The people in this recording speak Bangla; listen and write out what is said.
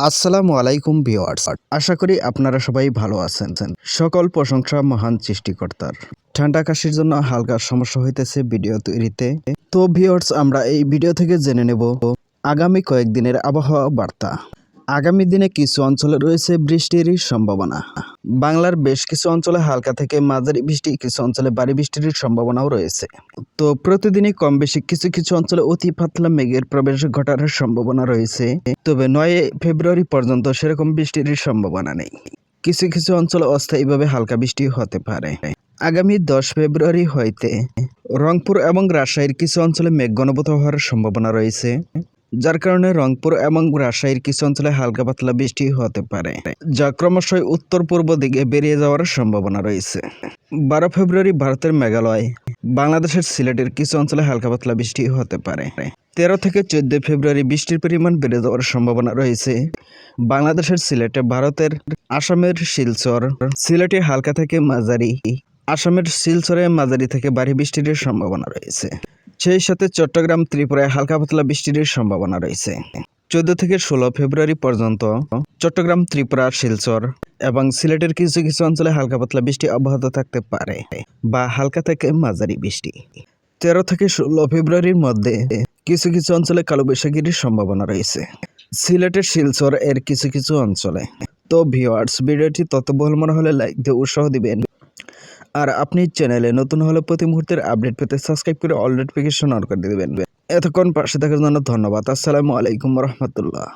আসসালামু আলাইকুম ভিওয়ার্স আশা করি আপনারা সবাই ভালো আছেন। সকল প্রশংসা মহান সৃষ্টিকর্তার। ঠান্ডা কাশির জন্য হালকা সমস্যা হইতেছে ভিডিও তৈরিতে। তো ভিওয়ার্স আমরা এই ভিডিও থেকে জেনে নেব আগামী কয়েকদিনের আবহাওয়া বার্তা। আগামী দিনে কিছু অঞ্চলে রয়েছে বৃষ্টির সম্ভাবনা। বাংলার বেশ কিছু অঞ্চলে হালকা থেকে মাঝারি বৃষ্টি, কিছু অঞ্চলে ভারী বৃষ্টির সম্ভাবনাও রয়েছে। তো প্রতিদিনই কম বেশি কিছু কিছু অঞ্চলে অতি পাতলা মেঘের প্রবেশ ঘটার সম্ভাবনা রয়েছে। তবে নয় ফেব্রুয়ারি পর্যন্ত সেরকম বৃষ্টির সম্ভাবনা নেই। কিছু কিছু অঞ্চলে অস্থায়ীভাবে হালকা বৃষ্টি হতে পারে। আগামী দশ ফেব্রুয়ারি হইতে রংপুর এবং রাজশাহীর কিছু অঞ্চলে মেঘ ঘনীভূত হওয়ার সম্ভাবনা রয়েছে। যার কারণে রংপুর এবং রাজশাহীর কিছু অঞ্চলে হালকা পাতলা বৃষ্টি হতে পারে, যা ক্রমশই উত্তর পূর্ব দিকে বেরিয়ে যাওয়ার সম্ভাবনা রয়েছে। বারো ফেব্রুয়ারি ভারতের মেঘালয়, বাংলাদেশের সিলেটের কিছু অঞ্চলে হালকা পাতলা বৃষ্টি হতে পারে। তেরো থেকে চোদ্দ ফেব্রুয়ারি বৃষ্টির পরিমাণ বেড়ে যাওয়ার সম্ভাবনা রয়েছে। বাংলাদেশের সিলেটে ভারতের, আসামের শিলচর, সিলেটে হালকা থেকে মাঝারি, আসামের শিলচরে মাঝারি থেকে ভারী বৃষ্টির সম্ভাবনা রয়েছে। সেই সাথে চট্টগ্রাম, ত্রিপুরায় হালকা পাতলা বৃষ্টির সম্ভাবনা রয়েছে। চোদ্দ থেকে ষোলো ফেব্রুয়ারি পর্যন্ত চট্টগ্রাম, ত্রিপুরা, শিলচর এবং সিলেটের কিছু কিছু অঞ্চলে হালকা পাতলা বৃষ্টি অব্যাহত থাকতে পারে বা হালকা থেকে মাঝারি বৃষ্টি। তেরো থেকে ষোলো ফেব্রুয়ারির মধ্যে কিছু কিছু অঞ্চলে কালোবৈশাখীর সম্ভাবনা রয়েছে। সিলেটের, শিলচর এর কিছু কিছু অঞ্চলে। তো ভিওয়ার্স ভিডিওটি ততবহল মনে হলে লাইক দিয়ে উৎসাহ দিবেন। আর আপনি চ্যানেলে নতুন হলে প্রতি মুহূর্তের আপডেট পেতে সাবস্ক্রাইব করে অল নোটিফিকেশন অন করে দিবেন। এতক্ষণ পাশে থাকার জন্য ধন্যবাদ। আসসালামু আলাইকুম রহমতুল্লাহ।